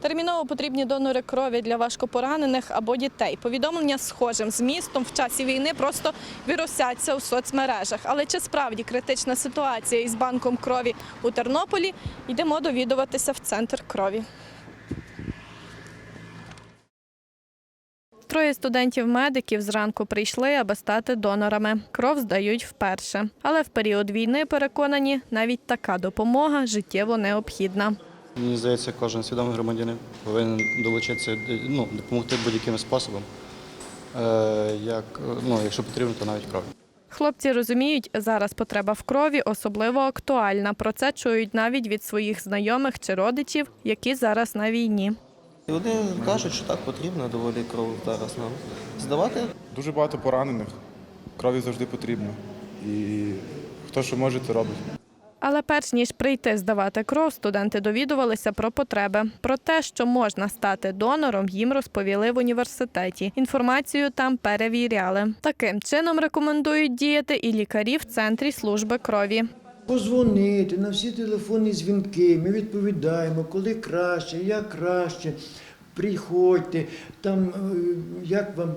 Терміново потрібні донори крові для важкопоранених або дітей. Повідомлення схожим змістом в часі війни просто виросяться у соцмережах. Але чи справді критична ситуація із банком крові у Тернополі? Йдемо довідуватися в центр крові. Троє студентів-медиків зранку прийшли, аби стати донорами. Кров здають вперше. Але в період війни переконані, навіть така допомога життєво необхідна. Мені здається, кожен свідомий громадянин повинен долучитися, ну, допомогти будь-яким способом. Е, як, ну, якщо потрібно, то навіть кров. Хлопці розуміють, зараз потреба в крові особливо актуальна. Про це чують навіть від своїх знайомих чи родичів, які зараз на війні. І Вони кажуть, що так потрібно доволі кров зараз нам здавати. Дуже багато поранених. Крові завжди потрібно. І хто що може, то робить. Але перш ніж прийти здавати кров, студенти довідувалися про потреби. Про те, що можна стати донором, їм розповіли в університеті. Інформацію там перевіряли. Таким чином рекомендують діяти і лікарі в центрі служби крові. Позвонити на всі телефонні дзвінки. Ми відповідаємо, коли краще, як краще. Приходьте, там е, як вам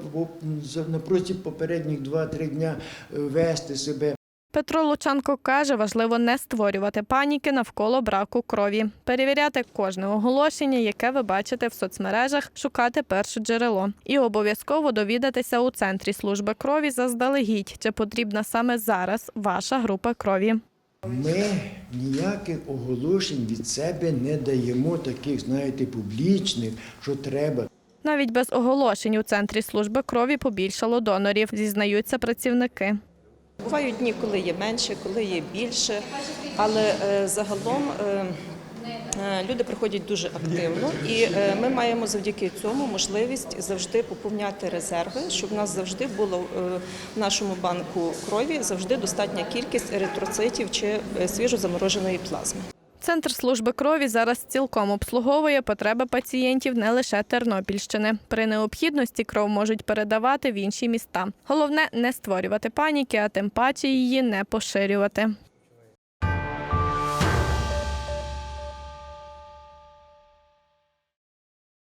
на протязі попередніх 2-3 дня е, вести себе. Петро Лучанко каже, важливо не створювати паніки навколо браку крові, перевіряти кожне оголошення, яке ви бачите в соцмережах, шукати перше джерело і обов'язково довідатися у центрі служби крові заздалегідь, чи потрібна саме зараз ваша група крові. Ми ніяких оголошень від себе не даємо, таких, знаєте, публічних, що треба. Навіть без оголошень у центрі служби крові побільшало донорів, зізнаються працівники. Бувають дні, коли є менше, коли є більше, але е, загалом е, е, люди приходять дуже активно, і ми маємо завдяки цьому можливість завжди поповняти резерви, щоб у нас завжди було в нашому банку крові завжди достатня кількість еритроцитів чи свіжозамороженої плазми. Центр служби крові зараз цілком обслуговує потреби пацієнтів не лише Тернопільщини. При необхідності кров можуть передавати в інші міста. Головне не створювати паніки, а тим паче її не поширювати.